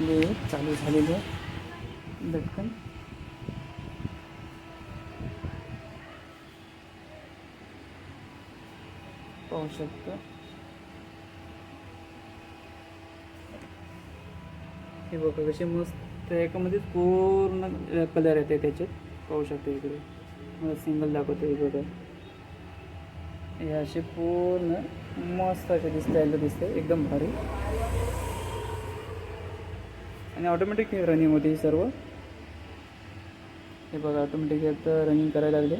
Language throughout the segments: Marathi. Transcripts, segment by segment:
आपले चालू झालेले लटकन. पाहू शकतो. हे बघा कसे मस्त एकामध्येच पूर्ण कलर येते त्याच्यात पाहू शकतो इकडे. मला सिंगल दाखवतो हे बघा. हे असे पूर्ण मस्त असे दिसतायला दिसते एकदम भारी. आणि ऑटोमॅटिक हे रनिंग होते सर्व. हे बघा ऑटोमॅटिक आता रनिंग करायला लागले.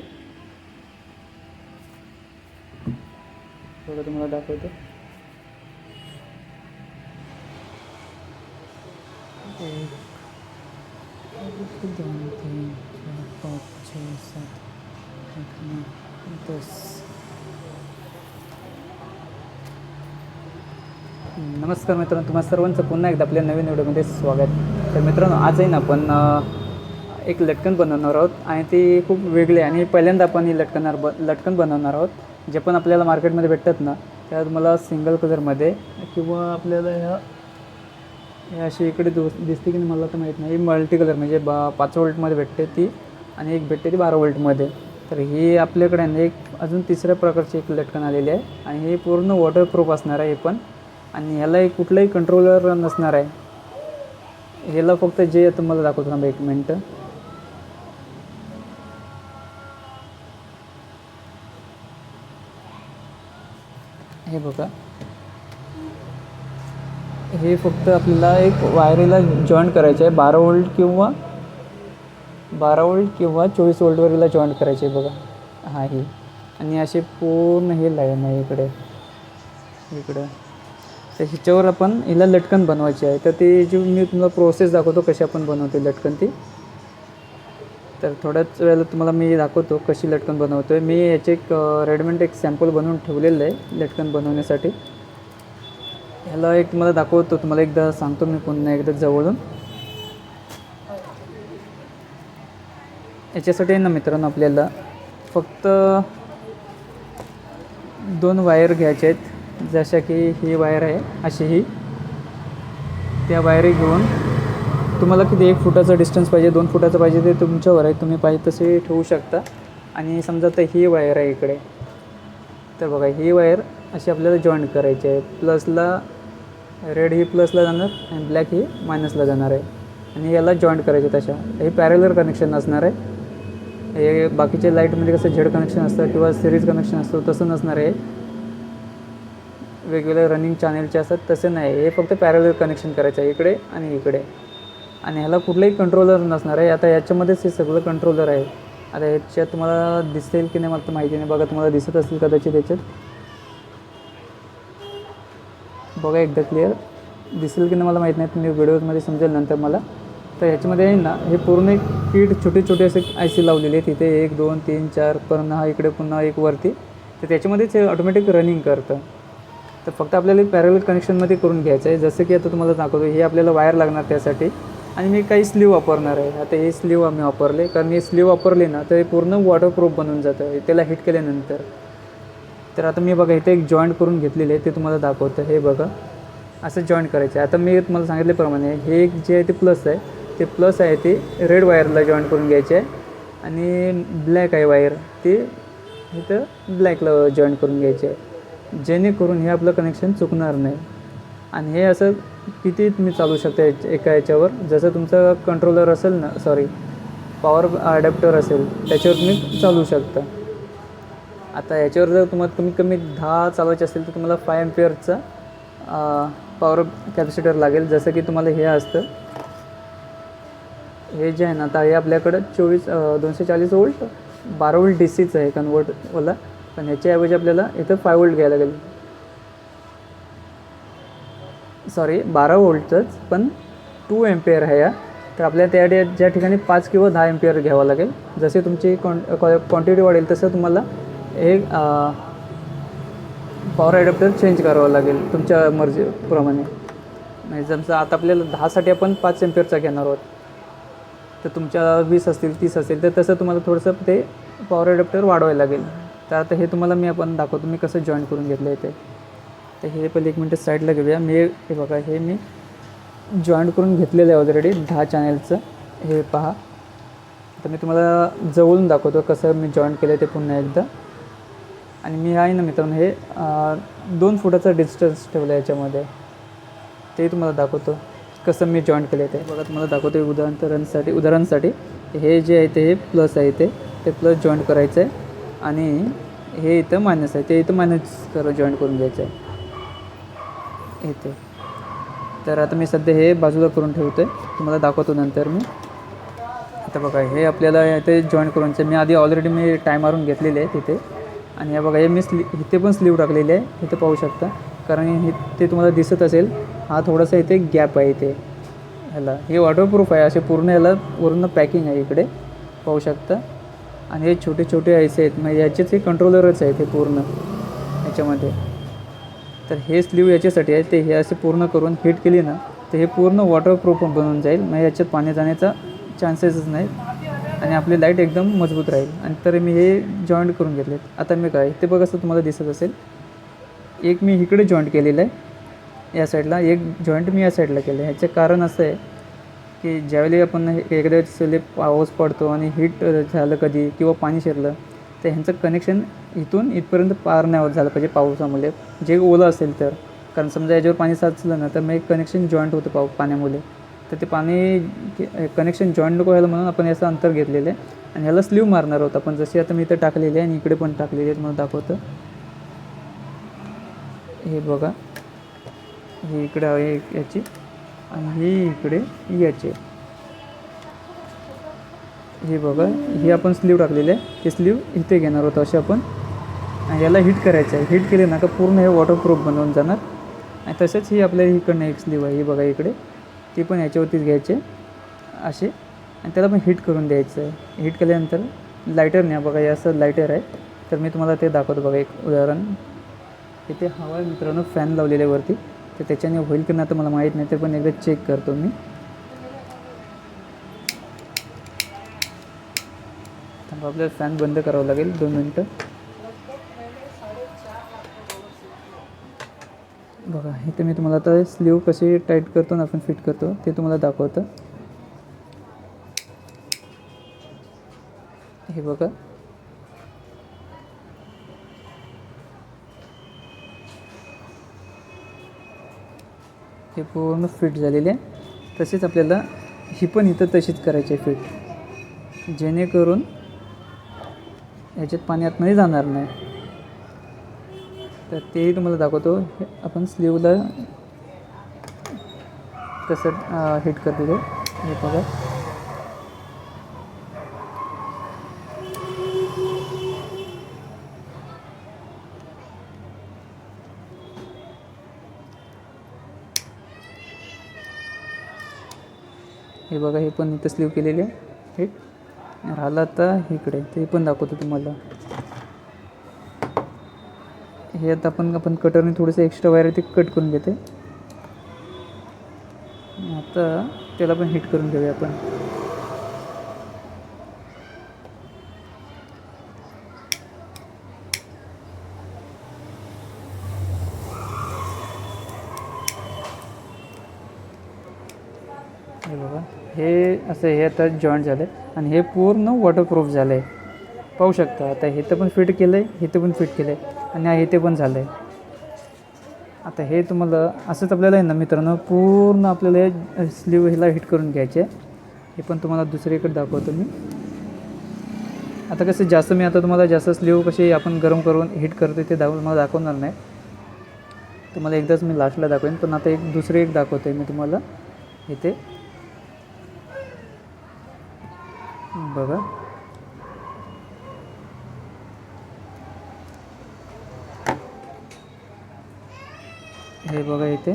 बघा तुम्हाला दाखवतो. दोन तीन चार पाच छः सात आठ नऊ दस. नमस्कार मित्रांनो तुम्हा सर्वांचं पुन्हा एकदा आपल्या नवीन व्हिडिओमध्ये स्वागत. तर मित्रांनो आज आहे ना आपण एक लटकन बनवणार आहोत आणि ती खूप वेगळी आहे. आणि पहिल्यांदा आपण ही लटकणार ब लटकन बनवणार आहोत. जे पण आपल्याला मार्केटमध्ये भेटतात ना त्यात मला सिंगल कलरमध्ये किंवा आपल्याला ह्या हे अशी इकडे दो दिसते की नाही मला तर माहीत नाही. मल्टी कलर म्हणजे बा पाच वोल्टमध्ये भेटते ती आणि एक भेटते ती बारा वोल्टमध्ये तर ही आपल्याकडे ना एक अजून तिसऱ्या प्रकारची एक लटकन आलेली आहे. आणि हे पूर्ण वॉटरप्रूफ असणार आहे हे पण. आणि ह्याला एक कुठलंही कंट्रोलर नसणार आहे. ह्याला फक्त जे आहे तुम्हाला दाखवतो ना एक मिनटं. हे बघा. हे फक्त आपल्याला एक वायरीला जॉईंट करायचं आहे बारा वोल्ट किंवा बारा वोल्ट किंवा चोवीस वोल्टवरीला जॉईंट करायचे आहे बघा. हा हे. आणि असे पूर्ण हे लाईन आहे इकडे. इकडं. तर ह्याच्यावर आपण हिला लटकन बनवायची आहे. तर ती जी मी तुम्हाला प्रोसेस दाखवतो कशी आपण बनवते लटकन ती. तर थोड्याच वेळेला तुम्हाला मी दाखवतो कशी लटकन बनवतो आहे मी याचे एक रेडमेंट एक सॅम्पल बनवून ठेवलेलं आहे लटकन बनवण्यासाठी. ह्याला एक तुम्हाला दाखवतो तुम्हाला एकदा सांगतो मी पुन्हा एकदा जवळून. याच्यासाठी आहे ना मित्रांनो आपल्याला फक्त दोन वायर घ्यायचे आहेत. जशा की ही वायर आहे अशी ही. त्या वायरी घेऊन तुम्हाला किती एक फुटाचं डिस्टन्स पाहिजे दोन फुटाचं पाहिजे ते तुमच्यावर आहे. तुम्ही पाहिजे तसे ठेवू शकता. आणि समजा तर ही वायर आहे इकडे. तर बघा ही वायर अशी आपल्याला जॉईंट करायची आहे. प्लसला रेड ही प्लसला जाणार आणि ब्लॅक ही मायनसला जाणार आहे. आणि याला जॉईंट करायचे तशा हे पॅरेलर कनेक्शन असणार आहे. हे बाकीचे लाईटमध्ये कसं झेड कनेक्शन असतं किंवा सिरीज कनेक्शन असतं तसं नसणार आहे. वेगवेगळे रनिंग चॅनेलचे असतात तसे नाही. हे फक्त पॅरेलर कनेक्शन करायचं आहे इकडे आणि इकडे. आणि ह्याला कुठलंही कंट्रोलर नसणार आहे. आता याच्यामध्येच हे सगळं कंट्रोलर आहे. आता ह्याच्यात तुम्हाला दिसेल की नाही मला तर माहिती नाही. बघा तुम्हाला दिसत असेल कदाचित याच्यात. बघा एकदा क्लिअर दिसेल की नाही मला माहीत नाही. तुम्ही व्हिडिओजमध्ये समजेल नंतर मला. तर ह्याच्यामध्ये आहे ना हे पूर्ण एक किट छोटे छोटे असे आय सी लावलेले आहेत. तिथे एक दोन तीन चार पुन्हा हा इकडे पुन्हा एक वरती. तर त्याच्यामध्येच हे ऑटोमॅटिक रनिंग करतं. तर फक्त आपल्याला पॅरल कनेक्शनमध्ये करून घ्यायचं आहे. जसं की आता तुम्हाला दाखवतो हे आपल्याला वायर लागणार त्यासाठी. आणि मी काही स्लीव वापरणार आहे. आता हे स्लीव आम्ही वापरले. कारण हे स्लीव वापरले ना तर हे पूर्ण वॉटरप्रूफ बनून जातं. त्याला हिट केल्यानंतर. तर आता मी बघा इथे एक जॉईंट करून घेतलेले आहे. ते तुम्हाला दाखवतं. हे बघा. असं जॉईंट करायचं आहे. आता मी तुम्हाला सांगितल्याप्रमाणे हे एक जे आहे ते प्लस आहे. ते प्लस आहे ते रेड वायरला जॉईंट करून घ्यायचे आहे. आणि ब्लॅक आहे वायर ते इथं ब्लॅकला जॉईंट करून घ्यायचे आहे. जेणेकरून हे आपलं कनेक्शन चुकणार नाही. आणि हे असं किती तुम्ही चालू शकता एका याच्यावर? जसं तुमचं कंट्रोलर असेल ना सॉरी पॉवर अडॅप्टर असेल त्याच्यावर तुम्ही चालू शकता. आता याच्यावर जर तुम्हाला कमीत कमी दहा चालवायचे असेल तर तुम्हाला फाय एम्पियरचा पॉवर कॅपॅसिटर लागेल. जसं की तुम्हाला हे असतं. हे जे आहे ना आता हे आपल्याकडं चोवीस दोनशे चाळीस वोल्ट बारा वोल्ट डी सीचं आहे कन्वर्टवाला पण ह्याच्याऐवजी आपल्याला इथं फाय वोल्ट घ्यायला लागेल. सॉरी बारा वोल्टचंच पण टू एम्पियर आहे या. तर आपल्याला त्या डे- ज्या ठिकाणी पाच किंवा दहा एम्पियर घ्यावं लागेल. जसे तुमची क्वां क्वांटिटी वाढेल तसं तुम्हाला हे पॉवर ॲडॅप्टर चेंज करावं लागेल तुमच्या मर्जीप्रमाणे म्हणजे जमचं आता आपल्याला दहासाठी आपण पाच एम्पियरचा घेणार आहोत. तर तुमच्या वीस असतील तीस असेल तर तसं तुम्हाला थोडंसं ते पॉवर ॲडॅप्टर वाढवायला लागेल. तर आता हे तुम्हाला मी आपण दाखवतो. मी कसं जॉईन करून घेतलं आहे ते. तर हे पहिले एक मिनटं साईडला घेऊया. मी हे बघा हे मी जॉईंट करून घेतलेलं आहे ऑलरेडी दहा चॅनेलचं हे पहा. आता मी तुम्हाला जवळून दाखवतो कसं मी जॉईंट केलं आहे ते पुन्हा एकदा. आणि मी आहे ना मित्रांनो हे दोन फुटाचा डिस्टन्स ठेवलं आहे याच्यामध्ये. ते तुम्हाला दाखवतो कसं मी जॉईंट केलं आहे ते. बघा तुम्हाला दाखवतो उदाहरणसाठी उदाहरणासाठी. हे जे आहे ते हे प्लस आहे ते. ते प्लस जॉईंट करायचं आहे आणि हे इथं मायनस आहे. ते इथं मायनस करून जॉईंट करून घ्यायचं आहे. इथे. तर आता मी सध्या हे बाजूला करून ठेवतो आहे तुम्हाला दाखवतो नंतर मी. आता बघा हे आपल्याला इथे जॉईन करून मी आधी ऑलरेडी मी टाय मारून घेतलेले आहे तिथे आणि हे बघा हे मी स्ली इथे पण स्लीव टाकलेली आहे. इथे पाहू शकता. कारण हे ते तुम्हाला दिसत असेल. हा थोडासा इथे गॅप आहे इथे. ह्याला. हे वॉटरप्रूफ आहे. असे पूर्ण याला पूर्ण पॅकिंग आहे इकडे. पाहू शकता. आणि हे छोटे छोटे ऐसे आहेत म्हणजे याचेच हे कंट्रोलरच आहेत हे पूर्ण याच्यामध्ये. तर हे स्लीव याच्यासाठी आहे ते हे असे पूर्ण करून हिट केली ना तर हे पूर्ण वॉटरप्रूफ बनून जाईल. म्हणजे याच्यात पाणी जाण्याचा चान्सेसच नाही. आणि आपली लाइट एकदम मजबूत राहील. आणि तर मी हे जॉईंट करून घेतले आता मी काय ते बघा असं तुम्हाला दिसत असेल. एक मी इकडे जॉईंट केलेलं आहे. या साईडला एक जॉईंट मी या साईडला केलं आहे. ह्याचं कारण असं आहे की ज्यावेळी आपण हे- एखाद्या वेळेस पाऊस पडतो आणि हीट झालं कधी किंवा पाणी शिरलं तर ह्यांचं कनेक्शन इथून इथपर्यंत पार नाही झालं पाहिजे पावसामुळे. जे ओलं असेल तर कारण समजा याच्यावर पाणी साचलं ना तर मग एक कनेक्शन जॉईंट होतं पाऊ पाण्यामुळे. तर ते पाणी कनेक्शन जॉईंट नको व्हायला म्हणून आपण याचं अंतर घेतलेलं आहे. आणि ह्याला स्लीव मारणार आहोत आपण. जशी आता मी इथं टाकलेली आहे आणि इकडे पण टाकलेली आहे तुम्हाला दाखवतं. हे बघा. हे इकडे आहे याची. आणि हे इकडे याचे. हे बघा ही आपण स्लीव टाकलेली आहे. ते स्लीव इथे घेणार होतो असे आपण. आणि याला हिट करायचं आहे. हिट केले ना का पूर्ण हे वॉटरप्रूफ बनवून जाणार. आणि तसेच ही आपल्या इकडनं एक स्लीव आहे. ही बघा इकडे. ती पण याच्यावरतीच घ्यायचे. असे. आणि त्याला पण हिट करून द्यायचं आहे. हिट केल्यानंतर लायटर नाही बघा हे असं लायटर आहे. तर मी तुम्हाला ते दाखवतो बघा एक उदाहरण. इथे हवा आहे मित्रांनो फॅन लावलेल्या वरती. तर त्याच्याने होईल की नाही तर मला माहीत नाही ते पण एकदा चेक करतो मी. आपल्याला फॅन बंद करावं लागेल दोन मिनटं. बघा इथे मी तुम्हाला आता स्लीव कशी टाईट करतो ना आपण फिट करतो ते तुम्हाला दाखवतं. हे बघा. हे पूर्ण फिट झालेले आहे. तसेच आपल्याला ही पण इथं तशीच करायची आहे फिट. जेणेकरून याच्यात पाणी आतमध्ये जाणार नाही. तर तेही तुम्हाला दाखवतो. हे आपण स्लीवला कसं हिट करतो हे बघा. हे बघा हे पण इथं स्लीव केलेली आहे. हे राहिलं आता इकडे. ते पण दाखवतो तुम्हाला. हे आता आपण आपण कटरने थोडंसं एक्स्ट्रा वायर ते कट करून घेते. आता त्याला पण हिट करून घेऊया आपण हे बघा हे असं हे आता जॉईंट झालं आहे आणि हे पूर्ण वॉटरप्रूफ झालं आहे पाहू शकता आता हे तर पण फिट केलं आहे इथं पण फिट केलं आहे आणि इथे पण झालं आहे आता हे तुम्हाला असंच आपल्याला आहे ना मित्रांनो पूर्ण आपल्याला हे स्लीव ह्याला हिट करून घ्यायचे. हे पण तुम्हाला दुसरीकडे दाखवतो मी. आता कसं जास्त मी आता तुम्हाला जास्त स्लीव कशी आपण गरम करून हिट करतो ते दाखव मला दाखवणार नाही. तुम्हाला एकदाच मी लास्टला दाखवेन पण आता एक दुसरी एक दाखवतो आहे मी तुम्हाला. इथे बघा. हे बघा इथे.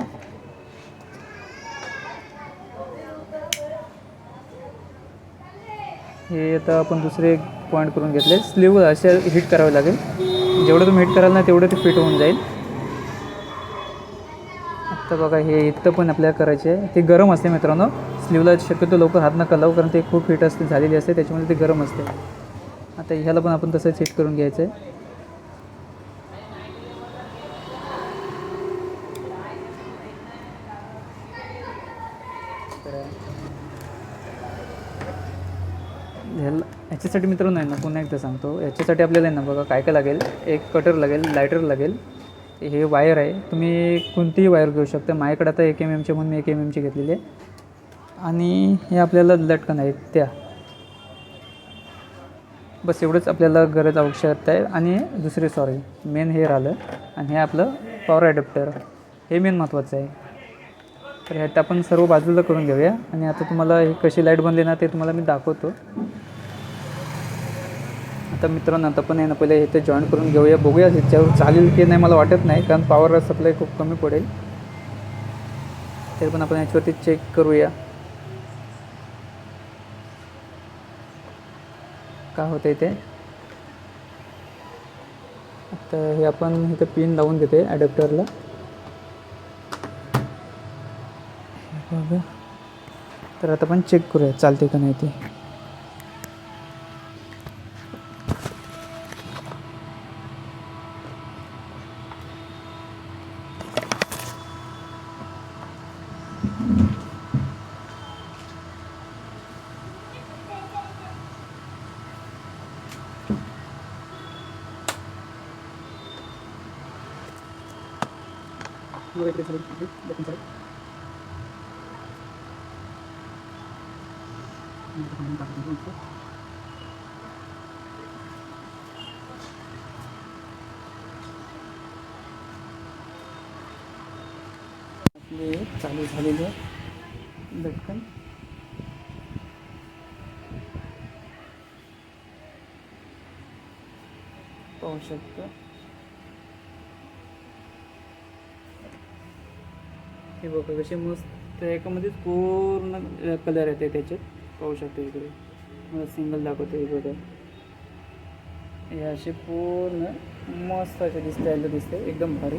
हे आता आपण दुसरे एक पॉईंट करून घेतले. स्लीव असे हिट करावे लागेल. जेवढं तुम्ही हिट कराल ना तेवढं ते फिट होऊन जाईल. तर बघा हे इथं पण आपल्याला करायचे आहे. ते गरम असते मित्रांनो. स्लीवला शक्यतो लवकर हात नका लावू कारण ते खूप हिट असते झालेली असते त्याच्यामुळे ते गरम असते. आता ह्याला पण आपण तसंच हिट करून घ्यायचं आहे. ह्याला ह्याच्यासाठी मित्रांनो आहे ना पुन्हा एकदा सांगतो. याच्यासाठी आपल्याला आहे ना बघा काय काय लागेल? एक कटर लागेल लायटर लागेल. हे वायर आहे. तुम्ही कोणतीही वायर घेऊ शकता. माझ्याकडे आता एक एम एमचे म्हणून मी एक एम एमची घेतलेली आहे. आणि हे आपल्याला लटकन आहेत त्या. बस एवढंच आपल्याला गरज आवश्यकता आहे. आणि दुसरे सॉरी मेन हे राहिलं. आणि हे आपलं पॉवर ॲडॅप्टर हे मेन महत्त्वाचं आहे. तर ह्यात आपण सर्व बाजूला करून घेऊया. आणि आता तुम्हाला हे कशी लाइट बनली ना ते तुम्हाला मी दाखवतो. आता मित्रांनो आता पण आहे ना पहिले इथे जॉईन करून घेऊया बघूया ह्याच्यावर चालेल की नाही मला वाटत नाही कारण पॉवर सप्लाय खूप कमी पडेल. तरी पण आपण याच्यावरती चेक करूया. का होतं ते? आता हे आपण इथं पिन लावून देते ॲडॅप्टरला बघा. तर आता आपण चेक करूया चालते का नाही ते. आपले चालू झालेलं लटकन. पाहू शकतो. हे बघा कसे मस्त एकामध्येच पूर्ण कलर येते त्याच्यात पाहू शकतो इकडे. मला सिंगल दाखवतो हे बघा. हे असे पूर्ण मस्त असे दिसतायला दिसते एकदम भारी.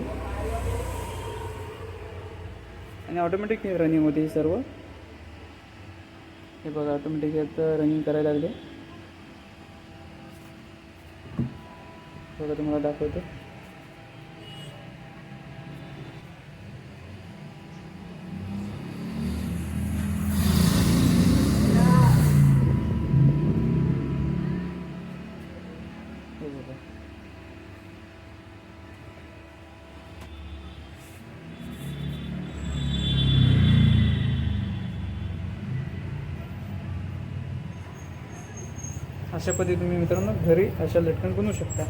आणि ऑटोमॅटिक रनिंग होते ही सर्व. हे बघा ऑटोमॅटिक यात रनिंग करायला लागले. बघा तुम्हाला दाखवतो. अशा पद्धतीने तुम्ही मित्रांनो घरी अशा लटकन बनवू शकता.